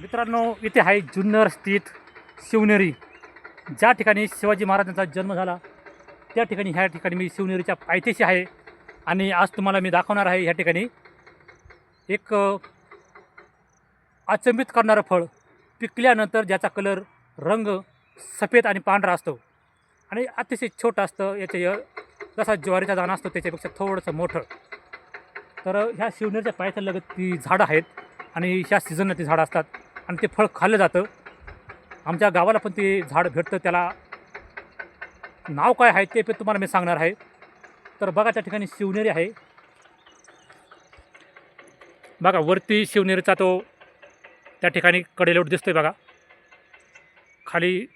मित्रांनो इथे आहे जुन्नर स्थित शिवनेरी. ज्या ठिकाणी शिवाजी महाराजांचा जन्म झाला त्या ठिकाणी ह्या ठिकाणी मी शिवनेरीच्या पायथ्याशी आहे. आणि आज तुम्हाला मी दाखवणार आहे ह्या ठिकाणी एक अचंबित करणारं फळ. पिकल्यानंतर ज्याचा कलर रंग सफेद आणि पांढरा असतो. आणि अतिशय छोटं असतं याचे य- जसा ज्वारीचा दाणा असतो त्याच्यापेक्षा थोडंसं मोठं. तर ह्या शिवनेरच्या पायथ्या लगत ती झाडं आहेत. आणि ह्या सीझनला ती झाडं असतात. आणि ते फळ खाल्लं जातं. आमच्या गावाला पण ते झाड भेटतं त्याला नाव काय आहे ते पण तुम्हाला मी सांगणार आहे. तर बघा त्या ठिकाणी शिवनेरी आहे. बघा वरती शिवनेरीचा तो त्या ठिकाणी कडेलोट दिसतोय बघा. खाली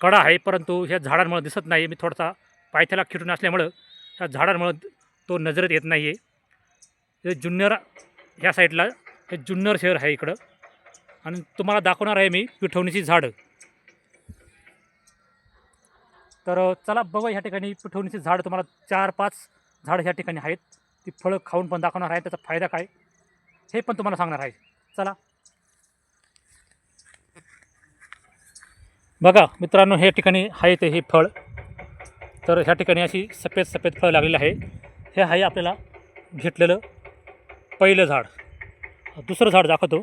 कडा आहे परंतु ह्या झाडांमुळं दिसत नाही मी थोडासा पायथ्याला खिटून असल्यामुळं ह्या झाडांमुळं तो नजरेत येत नाही आहे हे जुन्नर ह्या साईडला हे जुन्नर शहर आहे इकडं. आणि तुम्हाला दाखवणार आहे मी पिठवणीची झाडं. तर चला बघा ह्या ठिकाणी पिठवणीची झाडं. तुम्हाला चार पाच झाडं ह्या ठिकाणी आहेत. ती फळं खाऊन पण दाखवणार आहे. त्याचा फायदा काय? हे पण तुम्हाला सांगणार आहे. चला. बघा मित्रांनो हे ठिकाणी आहे ते हे फळ. तर ह्या ठिकाणी अशी सफेद सफेद फळं लागलेलं आहे. हे आहे आपल्याला घेतलेलं पहिलं झाड. दुसरं झाड दाखवतो.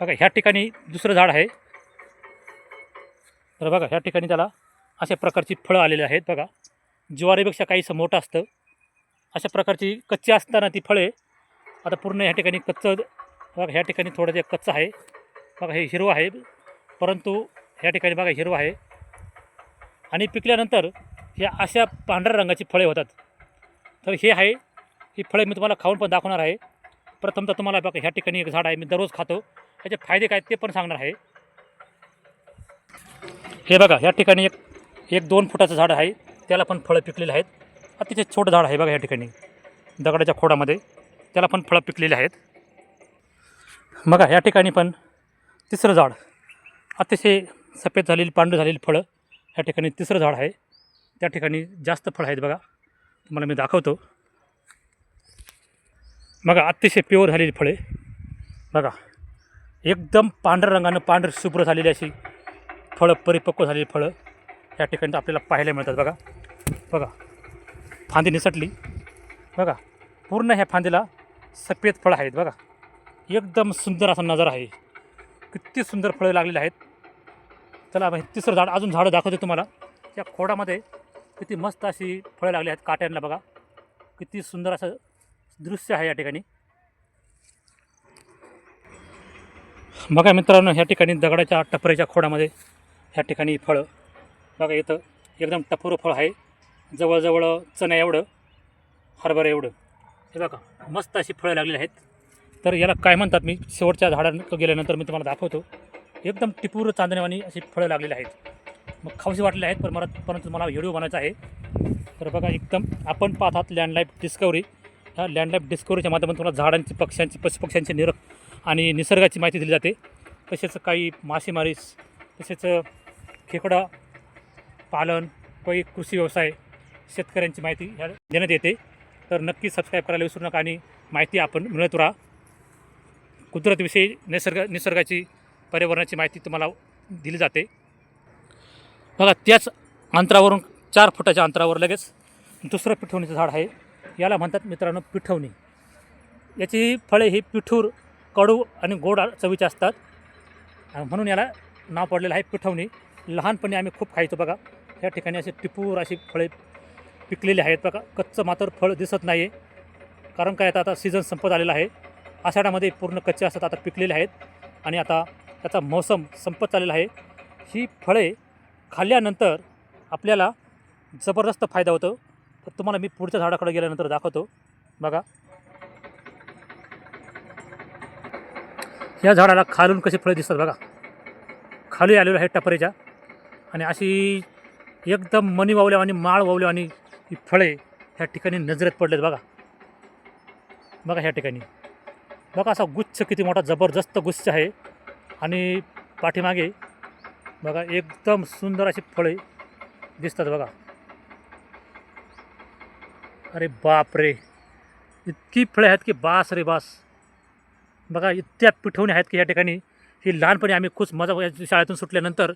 बघा ह्या ठिकाणी दुसरं झाड आहे. तर बघा ह्या ठिकाणी त्याला अशा प्रकारची फळं आलेली आहेत बघा. ज्वारीपेक्षा काहीसं मोठं असतं. अशा प्रकारची कच्ची असताना ती फळे आता पूर्ण ह्या ठिकाणी कच्चं बघा ह्या ठिकाणी थोडं जे कच्चं आहे. बघा हे हिरवं आहे परंतु ह्या ठिकाणी बघा हिरवं आहे. आणि पिकल्यानंतर ह्या अशा पांढऱ्या रंगाची फळे होतात. तर हे आहे ही फळे मी तुम्हाला खाऊन पण दाखवणार आहे. प्रथमतः तुम्हाला बघा ह्या ठिकाणी एक झाड आहे मी दररोज खातो. ह्याचे फायदे काय ते पण सांगणार आहे. हे बघा ह्या ठिकाणी एक एक दोन फुटाचं झाड आहे. त्याला पण फळं पिकलेली आहेत. अतिशय छोटं झाड आहे बघा ह्या ठिकाणी. दगडाच्या खोडामध्ये त्याला पण फळं पिकलेली आहेत. बघा ह्या ठिकाणी पण तिसरं झाड. अतिशय सफेद झालेली पांढरं झालेली फळं ह्या ठिकाणी तिसरं झाड आहे. त्या ठिकाणी जास्त फळं आहेत बघा. तुम्हाला मी दाखवतो. बघा अतिशय प्युअर झालेली फळे. बघा. एकदम पांढऱ्या रंगानं पांढर शुभ्र झालेली अशी फळं परिपक्व झालेली फळं या ठिकाणी आपल्याला पाहायला मिळतात बघा. बघा. फांदी निसटली. बघा. पूर्ण ह्या फांदीला सफेद फळं आहेत बघा. एकदम सुंदर असा नजारा आहे. किती सुंदर फळं लागलेली आहेत. चला मग तिसरं झाड अजून झाडं दाखवते तुम्हाला. त्या खोडामध्ये किती मस्त अशी फळं लागली आहेत काट्यांना बघा. किती सुंदर असं दृश्य आहे या ठिकाणी. बघा मित्रांनो ह्या ठिकाणी दगडाच्या टपऱ्याच्या खोडामध्ये ह्या ठिकाणी फळं. बघा इथं एकदम टपोरं फळ आहे. जवळजवळ चण्या एवढं हरभरा एवढं. हे बघा मस्त अशी फळं लागलेली आहेत. तर याला काय म्हणतात मी शेवटच्या झाडांकडे गेल्यानंतर मी तुम्हाला दाखवतो. एकदम टिपूर चांदण्यावानी अशी फळं लागलेली आहेत. मग खाऊशी वाटलेली आहेत पण मला परंतु मला व्हिडिओ बनायचा आहे. तर बघा एकदम आपण पाहतात लँडलाईफ डिस्कवरी ह्या लँडलाईफ डिस्कवरीच्या माध्यमातून तुम्हाला झाडांची पक्ष्यांची पशुपक्ष्यांची निरख आणि निसर्गाची माहिती दिली जाते. तसेच काही मासेमारीस तसेच खेकडा पालन काही कृषी व्यवसाय शेतकऱ्यांची माहिती ह्या देण्यात येते. तर नक्की सबस्क्राईब करायला विसरू नका आणि माहिती आपण मिळत राहा. कुदरतविषयी निसर्ग निसर्गाची पर्यावरणाची माहिती तुम्हाला दिली जाते. बघा त्याच अंतरावरून चार फुटाच्या अंतरावर लगेच दुसरं पिठवणीचं झाड आहे. याला म्हणतात मित्रांनो पिठवणी. याची फळे ही पिठूर कडू आणि गोड चवीचे असतात. म्हणून याला नाव पडलेलं आहे पिठवणी. लहानपणी आम्ही खूप खायचो बघा. या ठिकाणी अशी टिपूर अशी फळे पिकलेली आहेत बघा. कच्चं मात्र फळ दिसत नाही आहे कारण काय आता आता सीझन संपत आलेला आहे. आषाढामध्ये पूर्ण कच्चे असतात आता पिकलेले आहेत. आणि आता त्याचा मोसम संपत चाललेला आहे. ही फळे खाल्ल्यानंतर आपल्याला जबरदस्त फायदा होतो. तर तुम्हाला मी पुढच्या झाडाकडे गेल्यानंतर दाखवतो. बघा. या झाडाला खालून कशी फळे दिसतात बघा. खाली आलेलं आहे टपरेच्या. आणि अशी एकदम मनी वावल्या आणि माळ वावल्या आणि ही फळे ह्या ठिकाणी नजरेत पडलेत बघा. बघा ह्या ठिकाणी. बघा असा गुच्छ किती मोठा जबरदस्त गुच्छ आहे. आणि पाठीमागे बघा एकदम सुंदर अशी फळे दिसतात बघा. अरे बाप रे इतकी फळे आहेत की बास रे बास. बघा इतक्या पिठवणी आहेत की या ठिकाणी. ही लहानपणी आम्ही खूप मजा शाळेतून सुटल्यानंतर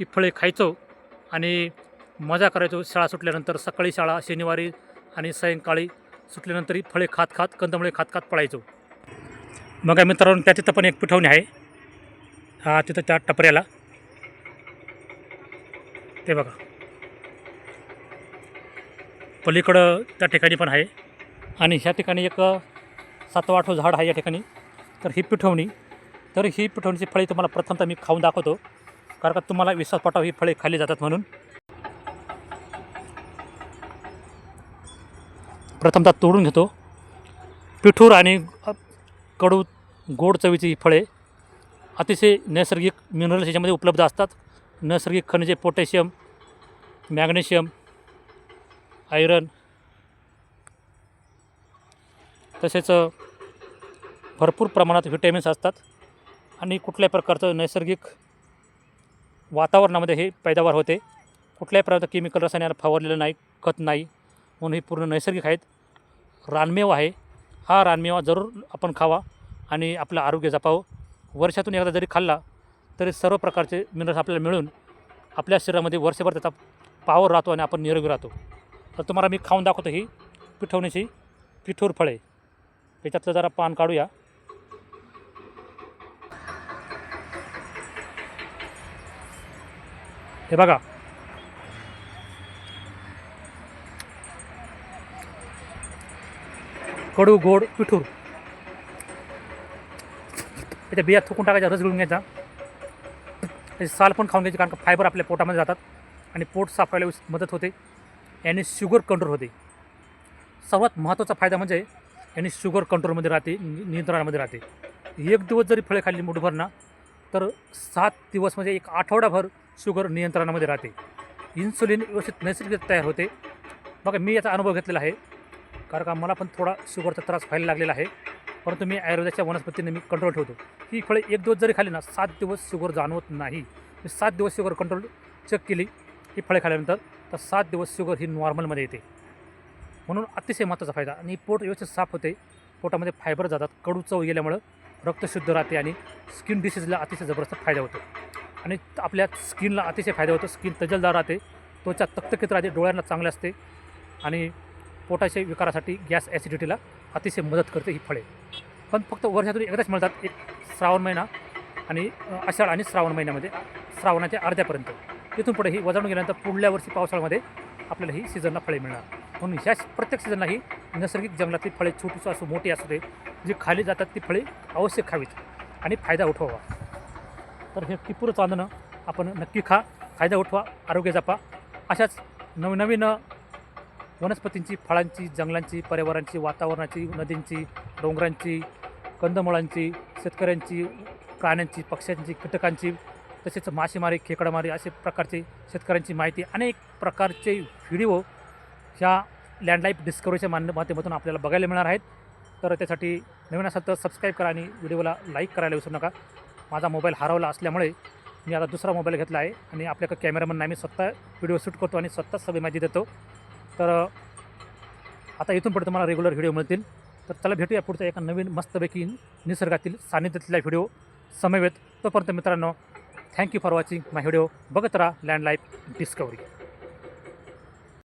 ही फळे खायचो आणि मजा करायचो. शाळा सुटल्यानंतर सकाळी शाळा शनिवारी आणि सायंकाळी सुटल्यानंतर ही फळे खात खात कंदमुळे खात खात पळायचो. बघा मित्रांनो त्या तिथं पण एक पिठवणी आहे. हा तिथं त्या टपऱ्याला. ते बघा. पलीकडं त्या ठिकाणी पण आहे. आणि ह्या ठिकाणी एक सातवा आठवं झाड आहे या ठिकाणी. तर ही पिठवणी तर ही पिठवणीची फळे तुम्हाला प्रथमतः मी खाऊन दाखवतो. कारण का तुम्हाला विश्वास पटाव ही फळे खाल्ली जातात म्हणून. प्रथमतः तोडून घेतो. पिठूर आणि कडू गोड चवीची ही फळे अतिशय नैसर्गिक मिनरल्स याच्यामध्ये उपलब्ध असतात. नैसर्गिक खनिजे पोटॅशियम मॅग्नेशियम आयरन तसेच भरपूर प्रमाणात व्हिटॅमिन्स असतात आणि कुठल्याही प्रकारचं नैसर्गिक वातावरणामध्ये हे पैदावार होते. कुठल्याही प्रकारचं केमिकल रसायनाला फवारलेलं नाही खत नाही म्हणून हे पूर्ण नैसर्गिक आहेत. रानमेवा आहे. हा रानमेवा जरूर आपण खावा आणि आपलं आरोग्य जपावं. वर्षातून एकदा जरी खाल्ला तरी सर्व प्रकारचे मिनरल्स आपल्याला मिळून आपल्या शरीरामध्ये वर्षभर त्याचा पावर राहतो आणि आपण निरोगी राहतो. तर तुम्हाला मी खाऊन दाखवतो ही पिठवणीची पिठोर फळे. त्याच्यातलं जरा पान काढूया. हे बघा. कडू गोड पिठूर. त्याच्या बिया थुकून टाकायचा रस गिळून घ्यायचा. त्याची साल पण खाऊन घ्यायची कारण का फायबर आपल्या पोटामध्ये जातात आणि पोट साफ व्हायला मदत होते याने शुगर कंट्रोल होते. सर्वात महत्त्वाचा फायदा म्हणजे याने शुगर कंट्रोलमध्ये राहते नियंत्रणामध्ये राहते. एक दिवस जरी फळे खाल्ली मुठभर ना तर सात दिवस म्हणजे एक आठवडाभर शुगर नियंत्रणामध्ये राहते. इन्सुलिन व्यवस्थित नैसर्गिक तयार होते. बघा मी याचा अनुभव घेतलेला आहे. कारण का मला पण थोडा शुगरचा त्रास व्हायला लागलेला आहे. परंतु मी आयुर्वेदाच्या वनस्पतीने मी कंट्रोल ठेवतो. ही फळे एक दिवस जरी खाली ना सात दिवस शुगर जाणवत नाही. मी सात दिवस शुगर कंट्रोल चेक केली. ही फळे खाल्ल्यानंतर तर सात दिवस शुगर ही नॉर्मलमध्ये येते. म्हणून अतिशय महत्त्वाचा फायदा. आणि पोट व्यवस्थित साफ होते. पोटामध्ये फायबर जातात. कडू चव गेल्यामुळं रक्त शुद्ध राहते आणि स्किन डिसीजला अतिशय जबरदस्त फायदा होतो. आणि आपल्या स्किनला अतिशय फायदा होतो. स्किन तजलदार राहते. त्वचा तक्तकीत राहते. डोळ्यांना चांगले असते. आणि पोटाच्या विकारासाठी गॅस ॲसिडिटीला अतिशय मदत करते ही फळे. पण फक्त वर्षातून एकदाच मिळतात. एक श्रावण महिना आणि आषाढ आणि श्रावण महिन्यामध्ये. श्रावणाच्या अर्ध्यापर्यंत. तिथून पुढे ही वजावून गेल्यानंतर पुढल्या वर्षी पावसाळ्यामध्ये आपल्याला ही सीझनला फळे मिळणार. म्हणून ह्या प्रत्येक सीझनला ही नैसर्गिक जंगलातली फळे छोटीशी असो मोठी असू दे जी खाली जातात ती फळे अवश्य खावीत आणि फायदा उठवावा. तर हे टिपूर चांदणं आपण नक्की खा फायदा उठवा आरोग्य जपा. अशाच नवनवीन वनस्पतींची फळांची जंगलांची पर्यावरणाची वातावरणाची नदींची डोंगरांची कंदमुळांची शेतकऱ्यांची प्राण्यांची पक्ष्यांची कीटकांची तसेच मासेमारी खेकडामारी असे प्रकारचे शेतकऱ्यांची माहिती अनेक प्रकारचे व्हिडिओ ह्या लँडलाईफ डिस्कवरीच्या मान माध्यमातून आपल्याला बघायला मिळणार आहेत. तर त्यासाठी नवीन असाल तर सबस्क्राईब करा आणि व्हिडिओला लाईक करायला विसरू नका. माझा मोबाईल हरवला असल्यामुळे मी आता दुसरा मोबाईल घेतला आहे आणि आपल्याकडे कॅमेरामन नाही मी स्वतः व्हिडिओ शूट करतो आणि स्वतः सगळी माहिती देतो. तर आता इथून पुढे तुम्हाला रेग्युलर व्हिडिओ मिळतील. तर त्याला भेटूया पुढच्या एका नवीन मस्तपैकी निसर्गातील सानिध्यातल्या व्हिडिओ समवेत तोपर्यंत मित्रांनो thank you for watching my video बघत राहा लँड लाईफ डिस्कवरी